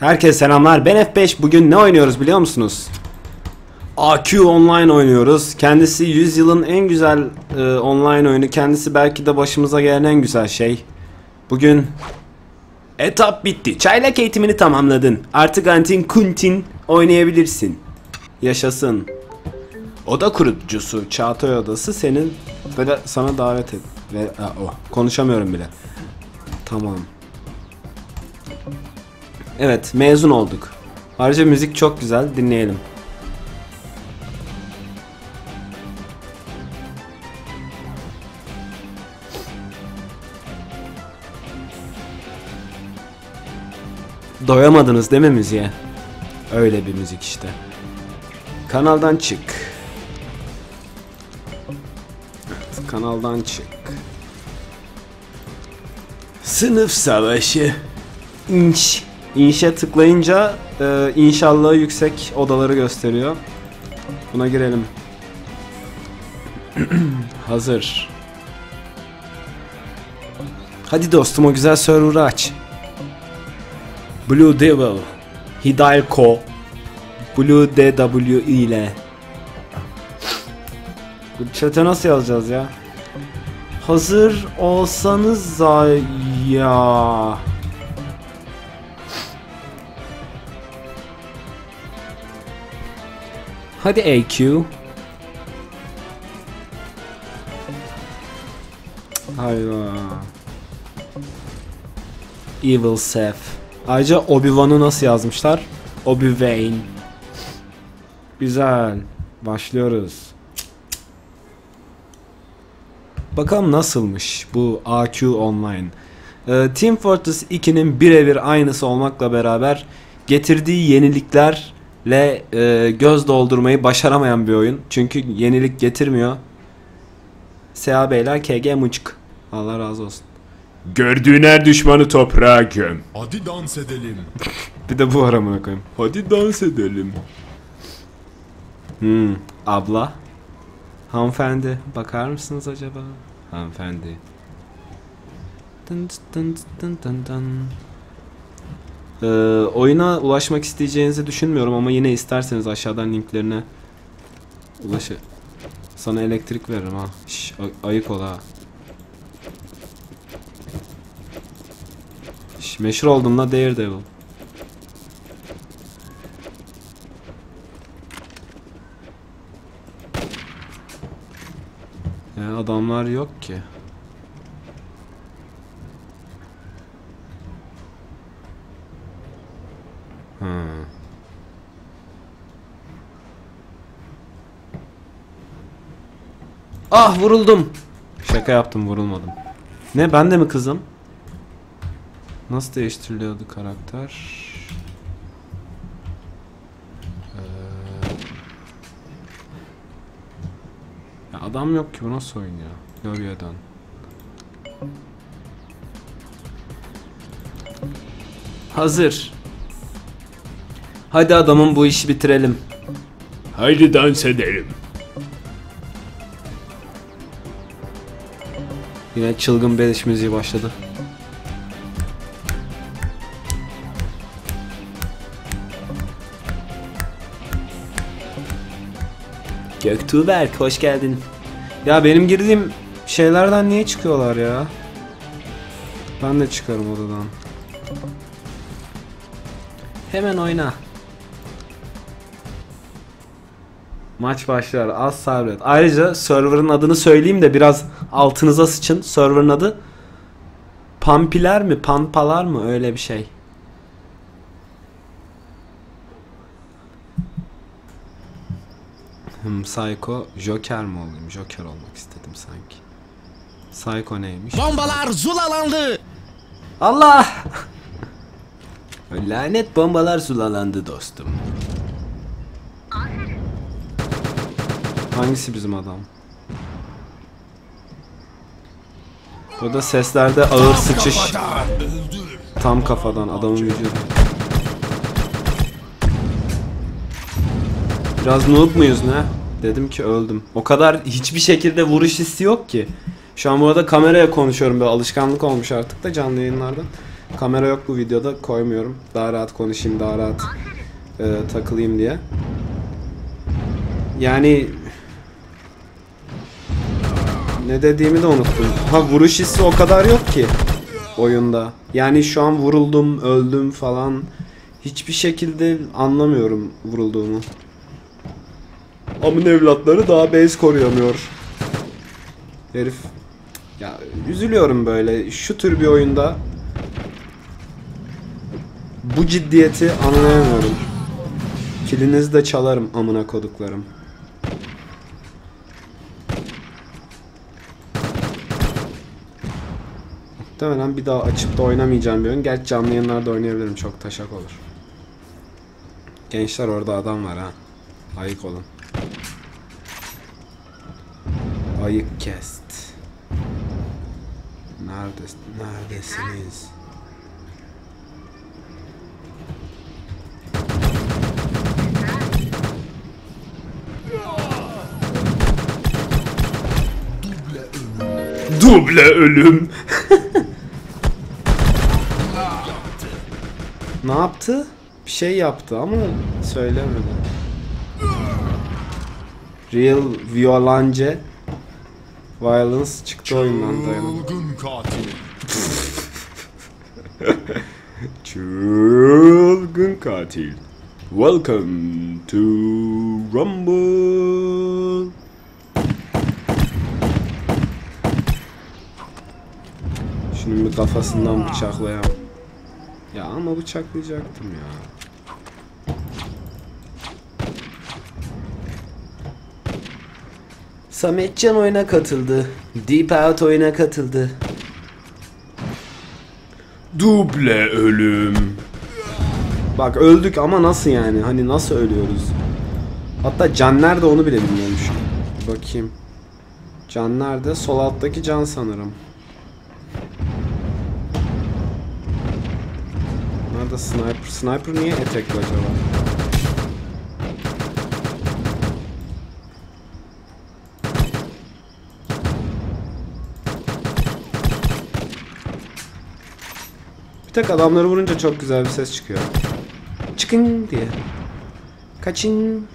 Herkese selamlar. Ben F5. Bugün ne oynuyoruz biliyor musunuz? AQ Online oynuyoruz. Kendisi 100 yılın en güzel e, online oyunu. Kendisi belki de başımıza gelen en güzel şey. Bugün etap bitti. Çaylak eğitimini tamamladın. Artık Antin Kuntin oynayabilirsin. Yaşasın. Oda kurucusu Çağatay Odası senin böyle sana davet et. Ve Aa, oh, konuşamıyorum bile. Tamam. Evet mezun olduk. Ayrıca müzik çok güzel dinleyelim. Doyamadınız değil mi müziğe? Öyle bir müzik işte. Kanaldan çık. Kanaldan çık. Sınıf savaşı. İnş. İnşe tıklayınca e, inşallah yüksek odaları gösteriyor. Buna girelim. Hazır. Hadi dostum o güzel server'ı aç. Blue Devil. Hidalgo. Blue DW ile. Bu chat'e nasıl yazacağız ya? Hazır olsanız ya. Hadi AQ. Hayva. Evil Seth. Ayrıca Obi-Wan'ı nasıl yazmışlar? Obi-Wan. Güzel. Başlıyoruz. Bakalım nasılmış bu AQ Online. Ee, Team Fortress 2'nin birebir aynısı olmakla beraber getirdiği yeniliklerle e, göz doldurmayı başaramayan bir oyun. Çünkü yenilik getirmiyor. SA Beyler KG Muçk. Allah razı olsun. Gördüğün her düşmanı toprağa göm. Hadi dans edelim. Bir de bu var amına koyayım. Hadi dans edelim. Hmm, abla. Hanımefendi, bakar mısınız acaba? Hanımefendi. Dın dın dın dın dın. Ee, oyuna ulaşmak isteyeceğinizi düşünmüyorum ama yine isterseniz aşağıdan linklerine ulaşı. Sana elektrik veririm ha. Şş, ay- ayık ol ha. Şş, meşhur oldum la Daredevil. Adamlar yok ki. Ah vuruldum. Şaka yaptım vurulmadım. Ne ben de mi kızım? Nasıl değiştiriliyordu karakter? Ee, Ya adam yok ki bu nasıl oyun ya? Gölgeye dön. Hazır. Hadi adamın bu işi bitirelim. Haydi dans edelim. Yine çılgın beliş müziği başladı. Göktuğberk hoş geldin. Ya benim girdiğim şeylerden niye çıkıyorlar ya? Ben de çıkarım odadan. Hemen oyna. Maç başlar. Az sabret. Ayrıca server'ın adını söyleyeyim de biraz altınıza sıçın. Server'ın adı Pampiler mi? Pampalar mı? Öyle bir şey. Hmm, Psycho Joker mi olayım? Joker olmak istedim sanki. Psycho neymiş? Bombalar zulalandı. Allah! Lanet bombalar sulalandı dostum. Hangisi bizim adam? Burada seslerde ağır sıçış. Tam kafadan adamın vücudu. Biraz noob muyuz ne? Dedim ki öldüm. O kadar hiçbir şekilde vuruş hissi yok ki. Şu an bu arada kameraya konuşuyorum böyle alışkanlık olmuş artık da canlı yayınlarda. Kamera yok bu videoda koymuyorum. Daha rahat konuşayım, daha rahat e, takılayım diye. Yani ne dediğimi de unuttum. Ha vuruş hissi o kadar yok ki oyunda. Yani şu an vuruldum, öldüm falan. Hiçbir şekilde anlamıyorum vurulduğumu. Amın evlatları daha base koruyamıyor. Herif. Ya üzülüyorum böyle. Şu tür bir oyunda bu ciddiyeti anlayamıyorum. Kilinizi de çalarım amına koduklarım. Muhtemelen bir daha açıp da oynamayacağım bir oyun. Gerçi canlı yayınlarda oynayabilirim. Çok taşak olur. Gençler orada adam var ha. Ayık olun. Ayık kest. Nerede, neredesiniz? Duble ölüm. ne yaptı? Bir şey yaptı ama söylemedi. Real Violence Violence çıktı oyundan dayanamadı. Çılgın katil. Çılgın katil. Welcome to Rumble. Şunun bir kafasından bıçaklayalım. Ya ama bıçaklayacaktım ya. Sametcan oyuna katıldı. Deep Out oyuna katıldı. Duble ölüm. Bak öldük ama nasıl yani? Hani nasıl ölüyoruz? Hatta can nerede onu bile bilmiyorum şu an. Bakayım. Can nerede? Sol alttaki can sanırım. Nerede sniper? Sniper niye etekli acaba? Bir tek adamları vurunca çok güzel bir ses çıkıyor. Çıkın diye. Kaçın.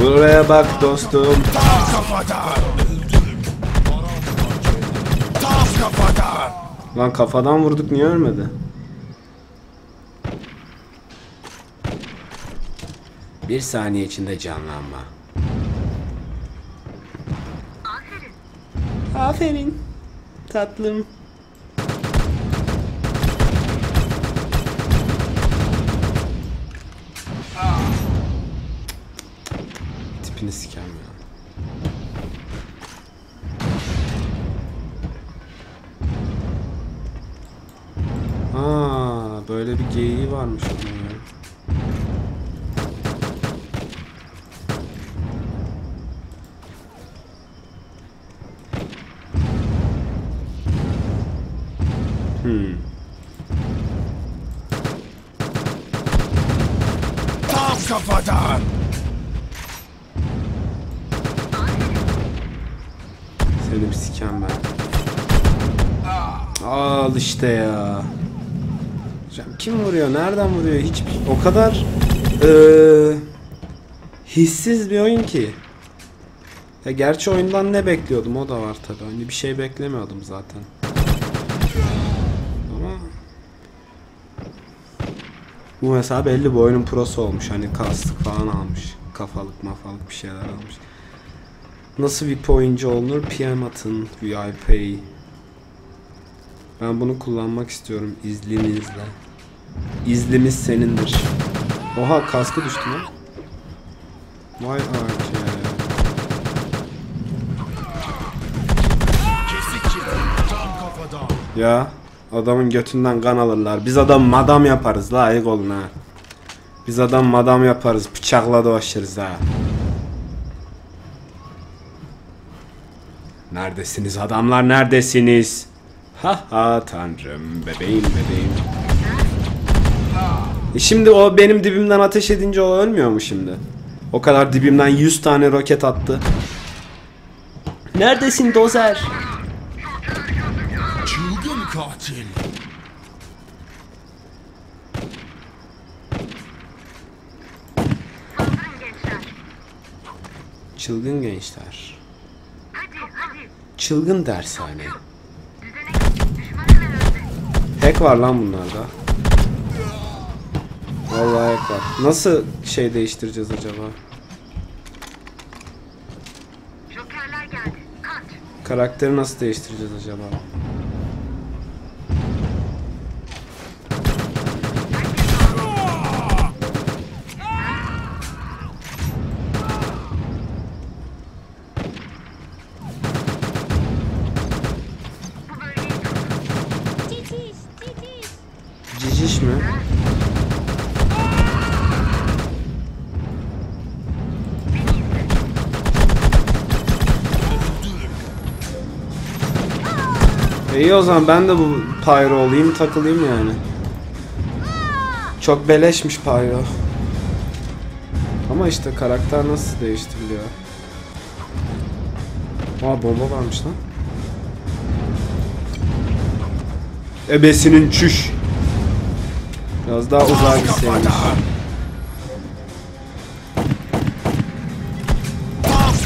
Buraya bak dostum. Lan kafadan vurduk niye ölmedi? Bir saniye içinde canlanma. Aferin. Tatlım. Tipini sikem ya. Böyle bir geyiği varmış onun ya. Hmm. Tam kafadan. Seni bir sikem ben. Al işte ya. Hocam kim vuruyor? Nereden vuruyor? Hiç o kadar eee, hissiz bir oyun ki. Ya gerçi oyundan ne bekliyordum o da var tabii. Hani bir şey beklemiyordum zaten. Ama bu mesela belli bu oyunun prosu olmuş. Hani kastık falan almış. Kafalık mafalık bir şeyler almış. Nasıl VIP oyuncu olunur? PM atın, VIP. Ben bunu kullanmak istiyorum izninizle. İznimiz senindir. Oha kaskı düştü lan. Vay. Tam kafadan. Ya adamın götünden kan alırlar. Biz adam madam yaparız la ayık olun ha. Biz adam madam yaparız. Bıçakla dolaşırız ha. Neredesiniz adamlar neredesiniz? Ha tanrım bebeğim bebeğim. E şimdi o benim dibimden ateş edince o ölmüyor mu şimdi? O kadar dibimden 100 tane roket attı. Neredesin dozer? Çılgın katil. Çılgın gençler. Çılgın dershane. Hack var lan bunlarda. Vallahi hack var. Nasıl şey değiştireceğiz acaba? Karakteri nasıl değiştireceğiz acaba? İyi o zaman ben de bu Pyro olayım takılayım yani. Çok beleşmiş Pyro. Ama işte karakter nasıl değiştiriliyor? Aa bomba varmış lan. Ebesinin çüş. Biraz daha uzağa gitseymiş.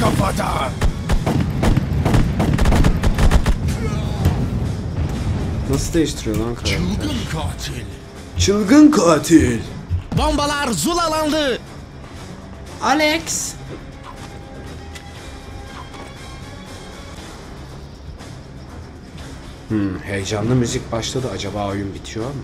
kafadan. Nasıl değiştiriyor lan karakter? Çılgın katil. Çılgın katil. Bombalar zulalandı. Alex. Hmm, heyecanlı müzik başladı. Acaba oyun bitiyor mu?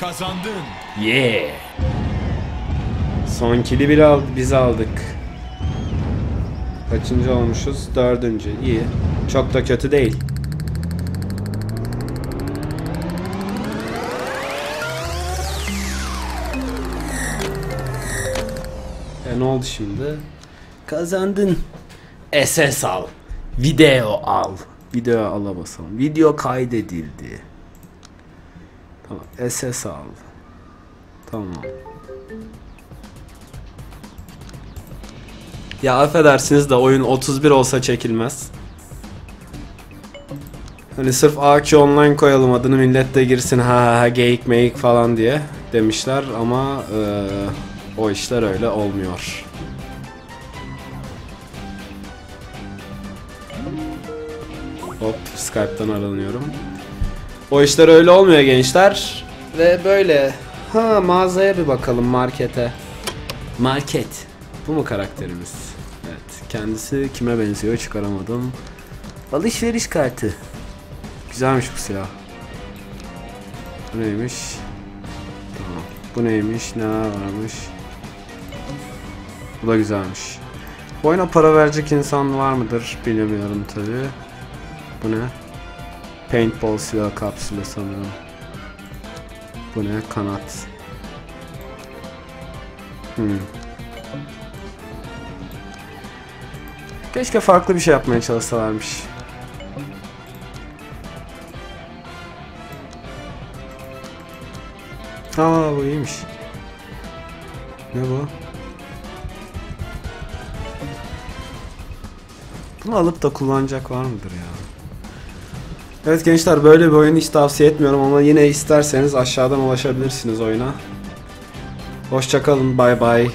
Kazandın. Yeah. Son kili bir al biz aldık. Kaçıncı olmuşuz? Dördüncü. İyi. Çok da kötü değil. E ne oldu şimdi? Kazandın. SS al. Video al. Video ala basalım. Video kaydedildi. Tamam. SS al. Tamam. Ya affedersiniz de oyun 31 olsa çekilmez. Hani sırf AQ online koyalım adını millet de girsin ha ha geyik meyik falan diye demişler ama eee, o işler öyle olmuyor. Hop Skype'tan aranıyorum. O işler öyle olmuyor gençler. Ve böyle. Ha mağazaya bir bakalım markete. Market. Bu mu karakterimiz? Kendisi kime benziyor çıkaramadım. Alışveriş kartı. Güzelmiş bu silah. Bu neymiş? Tamam. Bu neymiş? Neler varmış? Bu da güzelmiş. Bu oyuna para verecek insan var mıdır? Bilemiyorum tabi. Bu ne? Paintball silah kapsülü sanırım. Bu ne? Kanat. Hmm. Keşke farklı bir şey yapmaya çalışsalarmış. Aa bu iyiymiş. Ne bu? Bunu alıp da kullanacak var mıdır ya? Evet gençler böyle bir oyun hiç tavsiye etmiyorum ama yine isterseniz aşağıdan ulaşabilirsiniz oyuna. Hoşçakalın bay bay.